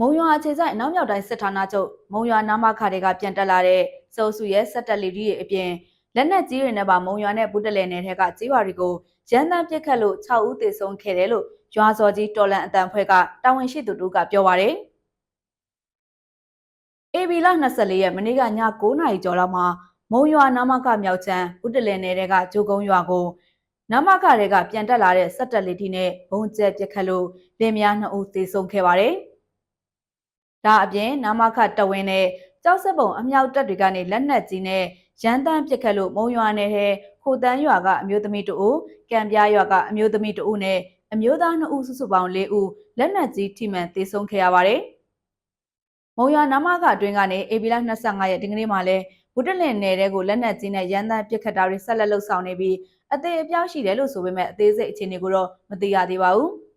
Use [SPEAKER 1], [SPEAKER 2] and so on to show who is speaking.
[SPEAKER 1] မုံရွာအခြေဆိုင်အနောက်မြောက်တိုင်းစစ်ဌာနချုပ်မုံရွာနာမခါတွေကပြန်တက်လာတဲ့စိုးစုရဲ့စက်တက်လီတွေအပြင်လက်နက်ကြီးတွေနဲ့ပါမုံရွာနဲ့ဘူးတလဲနယ်ထက်ကကြေးရွာတွေကိုရန်တမ်းပစ်ခတ်လို့6ဦးသေဆုံးခဲ့တယ်လို့ရွာစော်ကြီးတော်လန်အတန်ဖွဲ့ကတာဝန်ရှိသူတို့ကပြောပါရယ်။ AB လ24ရက်မနေ့ကည9:00နာရီကျော်လောက်မှာမုံရွာနာမခမြောက်ချမ်းဘူးတလဲနယ်ထက်ကဂျိုကုန်းရွာကိုနာမခတွေကပြန်တက်လာတဲ့စက်တက်လီတီနဲ့ဘုံကျဲပစ်ခတ်လို့လင်မယား2ဦးသေဆုံးခဲ့ပါတယ်။ ဒါအပြင်နာမခတဝင်းနဲ့ကြောက်စက်ပုံအမြောက်တက်တွေကနေလက်နက်ကြီးနဲ့ရန်တမ်းပစ်ခတ်လို့မုံရွာနယ်ဟဲခိုတန်းရွာကအမျိုးသမီးတဦးကံပြားရွာကအမျိုးသမီးတဦးနဲ့အမျိုးသား2ဦးစုစုပေါင်း4ဦးလက်နက်ကြီးထိမှန်သေဆုံးခဲ့ရပါတယ်။မုံရွာနာမခအတွင်းကနေအေဘီလာ25ရက်ဒီကနေ့မှလည်းဘုဒ္ဓလင်နယ်တဲကိုလက်နက်ကြီးနဲ့ရန်တမ်းပစ်ခတ်တာတွေဆက်လက်လှုပ်ဆောင်နေပြီးအသေးအပြောက်ရှိတယ်လို့ဆိုပေမဲ့အသေးစိတ်အခြေအနေကိုတော့မသိရသေးပါဘူး။